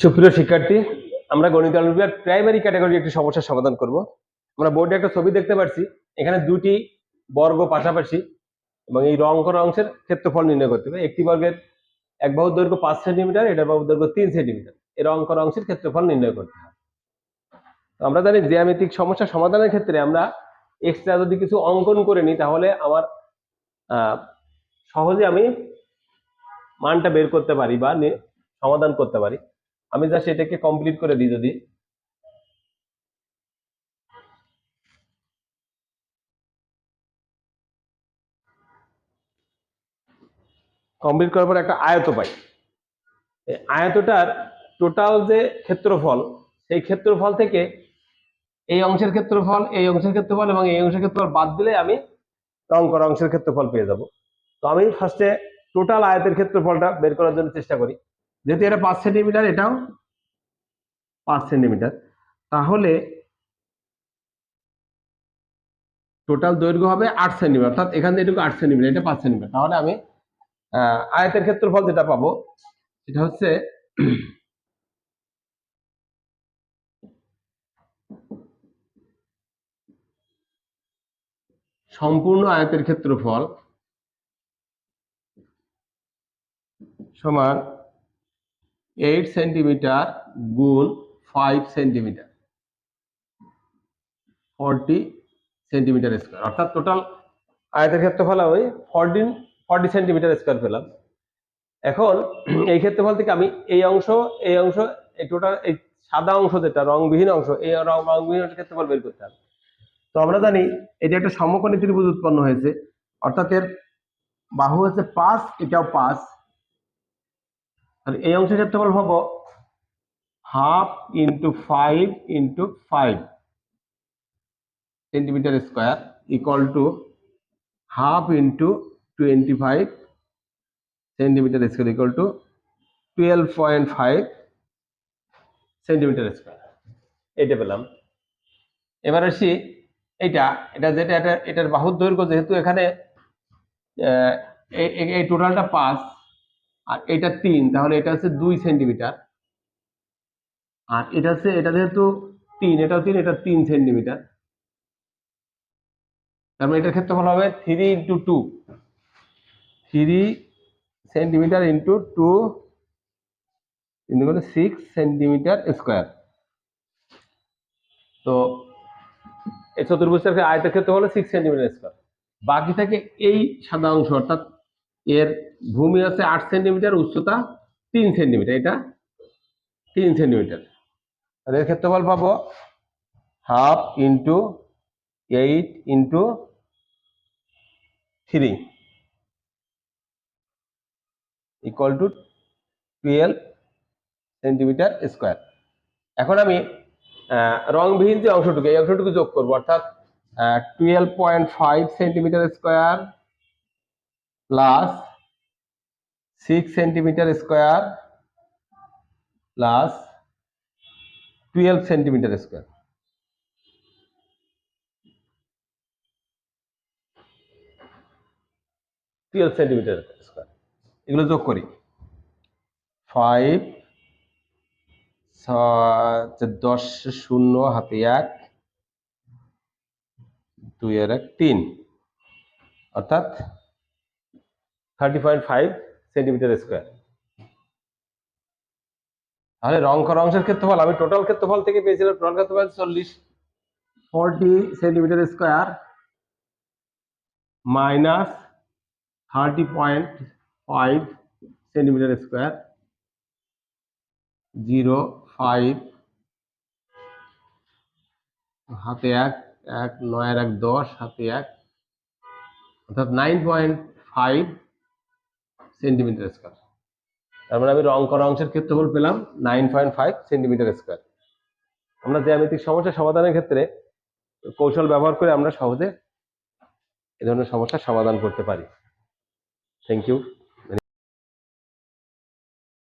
সুপ্রিয় শিক্ষার্থী, আমরা গণিত অলিম্পিয়াড প্রাইমারি ক্যাটাগরি একটি সমস্যার সমাধান করব। আমরা বোর্ডে একটা ছবি দেখতে পাচ্ছি এখানে দুটি বর্গ পাশাপাশি এবং এই রং করা অংশের ক্ষেত্রফল নির্ণয় করতে হবে। একটি বর্গের এক বাহুর দৈর্ঘ্য পাঁচ সেন্টিমিটার, এটার বাহুর দৈর্ঘ্য তিন সেন্টিমিটার। এই রং করা অংশের ক্ষেত্রফল নির্ণয় করতে হবে। আমরা জানি জ্যামিতিক সমস্যা সমাধানের ক্ষেত্রে আমরা এক্সট্রা যদি কিছু অঙ্কন করে নিই, তাহলে আমার সহজে আমি মানটা বের করতে পারি বা সমাধান করতে পারি। আমি জাস্ট এটাকে কমপ্লিট করে দিই যদি। কমপ্লিট করার পর একটা আয়ত পাই। আয়তটার টোটাল যে ক্ষেত্রফল, সেই ক্ষেত্রফল থেকে এই অংশের ক্ষেত্রফল, এই অংশের ক্ষেত্রফল এবং এই অংশের ক্ষেত্রফল বাদ দিলে আমি রং করা অংশের ক্ষেত্রফল পেয়ে যাব। তো আমি ফার্স্টে টোটাল আয়তের ক্ষেত্রফলটা বের করার জন্য চেষ্টা করি। যেহেতু এটা পাঁচ সেন্টিমিটার, এটাও পাঁচ সেন্টিমিটার। তাহলে টোটাল দৈর্ঘ্য হবে আট সেন্টিমিটার, অর্থাৎ এখান থেকে এটুকু আট সেন্টিমিটার, এটা পাঁচ সেন্টিমিটার। তাহলে আমি আয়তের ক্ষেত্রফল যেটা পাবো, সেটা হচ্ছে সম্পূর্ণ আয়তের ক্ষেত্রফল সমান এইট সেন্টিমিটার গুণ five centimetre forty centimetre square অর্থাৎ টোটাল আয়তের ক্ষেত্রফল ওই ফর্টিন ফর্টি সেন্টিমিটার স্কোয়ার পেলাম। এখন এই ক্ষেত্রফল থেকে আমি এই অংশ এই অংশ, এই টোটাল এই সাদা অংশ যেটা, রংবিহীন অংশ, এই রংবিহীন অংশের ক্ষেত্রফল বের করতে হবে। তো আমরা জানি এটা একটা সমকোণী ত্রিভুজ উৎপন্ন হয়েছে, অর্থাৎ এর বাহু হচ্ছে পাঁচ, এটাও পাঁচ। আর এই অংশের ক্ষেত্রফল হব half into five into five centimetre square equal to half into twenty five centimetre square equal to twelve point five centimetre square. এটা পেলাম। এবার আসি এটা এটা যেটা, এটা, এটার বাহুর দৈর্ঘ্য যেহেতু এখানে এই টোটালটা পাঁচ আর এটা তিন, তাহলে এটা হচ্ছে দুই সেন্টিমিটার। আর এটা হচ্ছে, এটা যেহেতু তিন, এটাও তিন, এটা তিন সেন্টিমিটার। তার মানে এটার ক্ষেত্রফল হবে three into two three centimetre into two into six centimetre square তো এই চতুর্ভুজের আয়তের ক্ষেত্রে হলো সিক্স সেন্টিমিটার স্কোয়ার বাকি থাকে এই সাদা অংশ, অর্থাৎ এর ভূমি আছে আট সেন্টিমিটার, উচ্চতা তিন সেন্টিমিটার, এটা তিন সেন্টিমিটার। এর ক্ষেত্রফল পাবো half into eight into three equal to twelve centimetre square. এখন আমি রংবিহীন যে অংশটুকু, এই অংশটুকু যোগ করব, অর্থাৎ twelve point five centimetre square plus six centimetre square plus twelve centimetre square twelve centimetre square এগুলো যোগ করি। ফাইভ দশ, শূন্য, হাতে এক, দুই, আর এক, তিন। অর্থাৎ thirty point five centimetre square. তাহলে রং করা অংশের ক্ষেত্রফল, আমি টোটাল ক্ষেত্রফল থেকে পেয়েছিলাম টোটাল ক্ষেত্রফল চল্লিশ। Forty centimetre square minus thirty point five centimetre square zero five হাতে এক এক নয় এক দশ, হাতে এক। অর্থাৎ nine point five centimetre square. তার মানে আমি রং করা অংশের ক্ষেত্রফল পেলাম nine point five centimetre square. আমরা জ্যামিতিক সমস্যা সমাধানের ক্ষেত্রে কৌশল ব্যবহার করে আমরা সহজে এ ধরনের সমস্যার সমাধান করতে পারি। Thank you